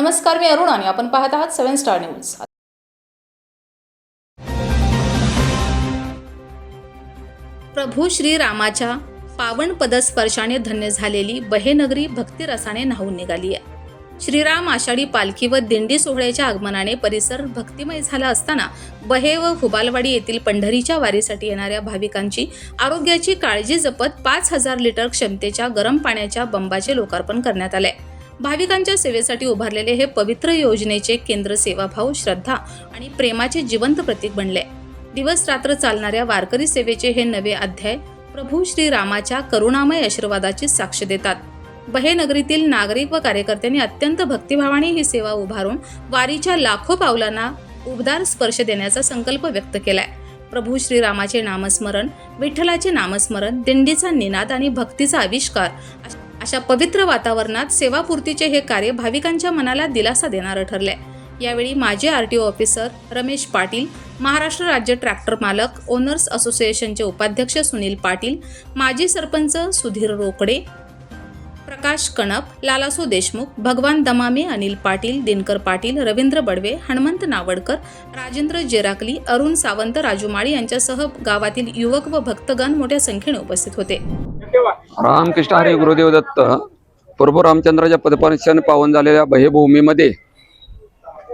नमस्कार मी अरुण आणि आपण पाहत आहात सेव्हन स्टार न्यूज. प्रभू श्रीरामाच्या पावन पदस्पर्शाने धन्य झालेली बहेनगरी भक्तिरसाने न्हावून निघाली आहे. श्रीराम आषाढी पालखी व दिंडी सोहळ्याच्या आगमनाने परिसर भक्तिमय झाला असताना बहे व हुबालवाडी येथील पंढरीच्या वारीसाठी येणाऱ्या भाविकांची आरोग्याची काळजी जपत पाच हजार लिटर क्षमतेच्या गरम पाण्याच्या बंबाचे लोकार्पण करण्यात आले भाविकांच्या सेवेसाठी उभारलेले हे पवित्र योजनेचे केंद्र सेवाभाव श्रद्धा आणि प्रेमाचे जिवंत प्रतीक बनले. दिवस रात्र चालणाऱ्या वारकरी सेवेचे हे नवे अध्याय प्रभू श्रीरामाच्या करुणामय आशीर्वादाची साक्ष देतात. बहेनगरीतील नागरिक व कार्यकर्त्यांनी अत्यंत भक्तिभावाने ही सेवा उभारून वारीच्या लाखो पावलांना उबदार स्पर्श देण्याचा संकल्प व्यक्त केलाय. प्रभू श्रीरामाचे नामस्मरण विठ्ठलाचे नामस्मरण दिंडीचा निनाद आणि भक्तीचा आविष्कार अशा पवित्र वातावरणात सेवापूर्तीचे हे कार्य भाविकांच्या मनाला दिलासा देणारं ठरलंय. यावेळी माजी R T O officer Ramesh Patil Maharashtra राज्य ट्रॅक्टर मालक ओनर्स असोसिएशनचे उपाध्यक्ष सुनील पाटील माजी सरपंच सुधीर रोकडे प्रकाश कणप लालासो देशमुख भगवान दमामे अनिल पाटील दिनकर पाटील रवींद्र बडवे हनुमंत नावडकर राजेंद्र जेराकली अरुण सावंत राजू माळी यांच्यासह गावातील युवक व भक्तगण मोठ्या संख्येने उपस्थित होते. रामकृष्ण हरे गुरुदेव दत्त प्रभू रामचंद्राच्या पदपर्शन पावन झालेल्या भयभूमीमध्ये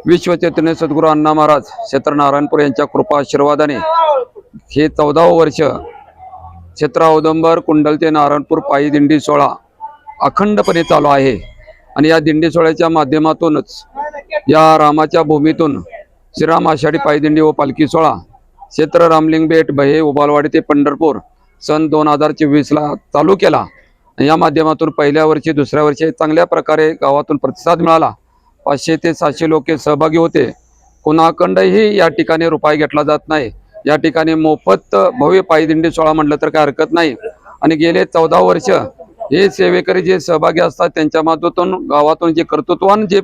विश्व चैतन्य सद्गुरू अण्णा महाराज क्षेत्र नारायणपूर यांच्या कृपा आशीर्वादाने हे चौदावं वर्ष क्षेत्र औदंबर कुंडल ते नारायणपूर पायी दिंडी सोळा अखंडपणे चालू आहे. आणि या दिंडी सोहळ्याच्या माध्यमातूनच या रामाच्या भूमीतून श्रीराम आषाढी पायदिंडी व पालखी सोहळा क्षेत्र रामलिंग बेट बहे उबालवाडी ते पंढरपूर सन दोन हजार चोवीसला चालू केला. आणि या माध्यमातून पहिल्या वर्षी दुसऱ्या वर्षी चांगल्या प्रकारे गावातून प्रतिसाद मिळाला. पाचशे ते सातशे लोक सहभागी होते. कुणाखंडही या ठिकाणी रुपाय घेतला जात नाही. या ठिकाणी मोफत भव्य पायदिंडी सोहळा म्हटलं तर काय हरकत नाही. आणि गेले चौदा वर्ष हे सेवेकरी जे सहभागी असतात त्यांच्या माध्यमातून गावातून जे कर्तृत्वान जे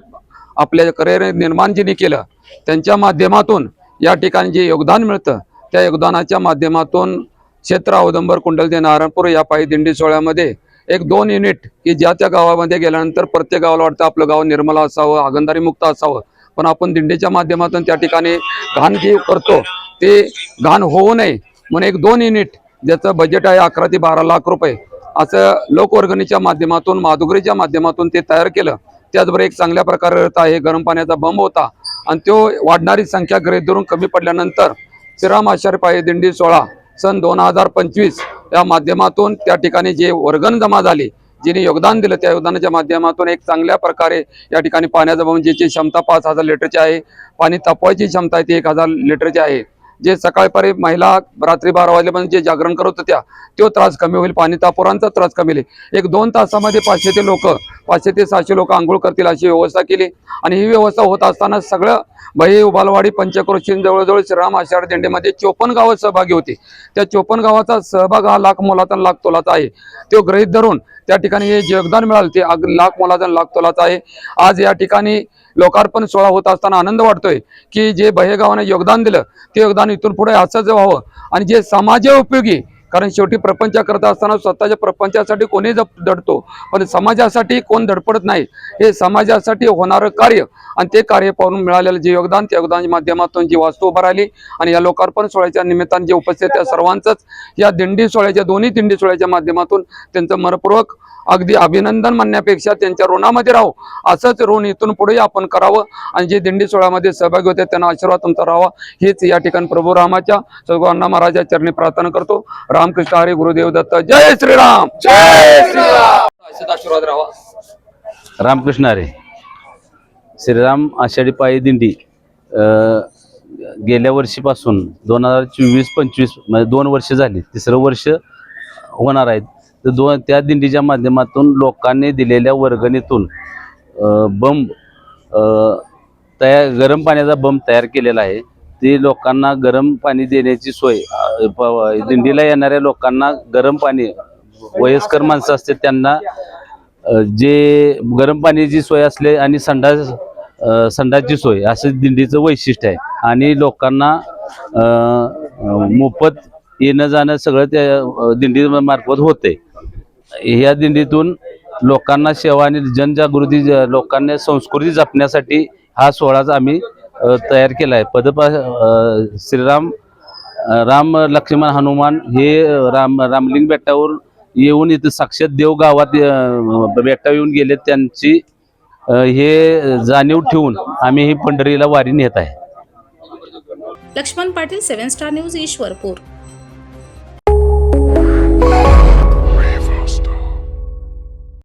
आपल्या करिअर निर्माण ज्यांनी केलं त्यांच्या माध्यमातून या ठिकाणी जे योगदान मिळतं त्या योगदानाच्या माध्यमातून क्षेत्र औदंबर कुंडल ते नारायणपूर या पायी दिंडी सोहळ्यामध्ये एक दोन युनिट की ज्या त्या गावामध्ये गेल्यानंतर प्रत्येक गावाला वाटतं आपलं गाव निर्मल असावं आगंधारी मुक्त असावं. पण आपण दिंडीच्या माध्यमातून त्या ठिकाणी घाण जे करतो ते घाण होऊ नये. म्हणून एक दोन युनिट ज्याचं बजेट आहे अकरा ते बारा लाख रुपये. असं लोकवर्गणीच्या माध्यमातून माधुगरीच्या माध्यमातून ते तयार केलं. त्याचबरोबर एक चांगल्या प्रकारे रथ आहे गरम पाण्याचा बंब होता. आणि तो वाढणारी संख्या गरीब धरून कमी पडल्यानंतर श्रीराम आचार्य पायी दिंडी सोळा सन दोन हजार पंचवीस या माध्यमातून त्या ठिकाणी जे वर्गण जमा झाली जिने योगदान दिलं त्या योगदानाच्या माध्यमातून एक चांगल्या प्रकारे या ठिकाणी पाण्याचा बंब ज्याची क्षमता पाच हजार लिटरची आहे पाणी तापवायची क्षमता आहे ती एक हजार लिटरची आहे. जे सकाळपारी महिला रात्री बारा वाजल्यापर्यंत जे जागरण करत होत्या तो त्रास कमी होईल. पाणी तापोरांचा त्रास कमी होईल. एक दोन तासामध्ये पाचशे ते लोक पाचशे ते सहाशे लोक आंघोळ करतील अशी व्यवस्था केली. आणि ही व्यवस्था होत असताना सगळं बही उबालवाडी पंचक्रोशीन जवळजवळ श्रीराम आषाढ दिंडीमध्ये चोपन्न गावं सहभागी होती. त्या चोपन्न गावाचा सहभाग हा लाख मोलाचा लाख तोलाचा आहे. तो गृहीत धरून त्या ठिकाणी हे योगदान मिळालं ते लाख मोलाचा लाख तोलाचा आहे. आज या ठिकाणी लोकार्पण सोहळा होत असताना आनंद वाटतोय की जे बहेगावाने योगदान दिलं ते योगदान इथून पुढे असंच व्हावं. आणि जे समाज उपयोगी कारण शेवटी प्रपंच करत असताना स्वतःच्या प्रपंचासाठी कोणी जप दडतो पण म्हणजे समाजासाठी कोण धडपडत नाही? हे समाजासाठी होणारं कार्य. आणि ते कार्य पाहून मिळालेलं जे योगदान त्या योगदानाच्या माध्यमातून जी वास्तू उभा राहिली. आणि या लोकार्पण सोहळ्याच्या निमित्ताने जे उपस्थित त्या सर्वांचंच या दिंडी सोहळ्याच्या दोन्ही दिंडी सोहळ्याच्या माध्यमातून त्यांचं मनपूर्वक अगदी अभिनंदन म्हणण्यापेक्षा त्यांच्या ऋणामध्ये राहू. असंच ऋण इथून पुढे आपण करावं. आणि जे दिंडी सोहळ्यामध्ये सहभागी होते त्यांना आशीर्वाद तुमचा राहावा. हेच या ठिकाणी प्रभू रामाच्या सर्व अण्णा महाराजा चरणी प्रार्थना करतो. राम रामकृष्ण हरे गुरुदेव दत्त जय श्रीराम! जय श्रीराम! आशीर्वाद रामकृष्ण हरे श्रीराम आषाढी पायी दिंडी गेल्या वर्षीपासून दोन हजार चोवीस पंचवीस म्हणजे दोन वर्ष झाली तिसरं वर्ष होणार आहेत तर दोन त्या दिंडीच्या माध्यमातून लोकांनी दिलेल्या वर्गणीतून बंब तयार गरम पाण्याचा बंब तयार केलेला आहे. ते लोकांना गरम पाणी देण्याची सोय दिंडीला येणाऱ्या लोकांना गरम पाणी वयस्कर माणसं असते त्यांना जे गरम पाण्याची सोय असले आणि संडास संडासची सोय असं दिंडीचं वैशिष्ट्य आहे. आणि लोकांना मोफत येणं जाणं सगळं त्या दिंडी मार्फत होते ह्या दिंडीतून लोकांना सेवा आणि जनजागृती ज- लोकांना संस्कृती जपण्यासाठी हा सोहळाच आम्ही तयार केला आहे पदपा श्रीराम राम लक्ष्मण हनुमान हे राम रामलिंग बेटावर येऊन इथं साक्षात देव गावात बेटावर येऊन गेले त्यांची हे जाणीव ठेवून आम्ही ही पंढरीला वारी नेत आहे. Laxman Patil seven star news Ishwarpur.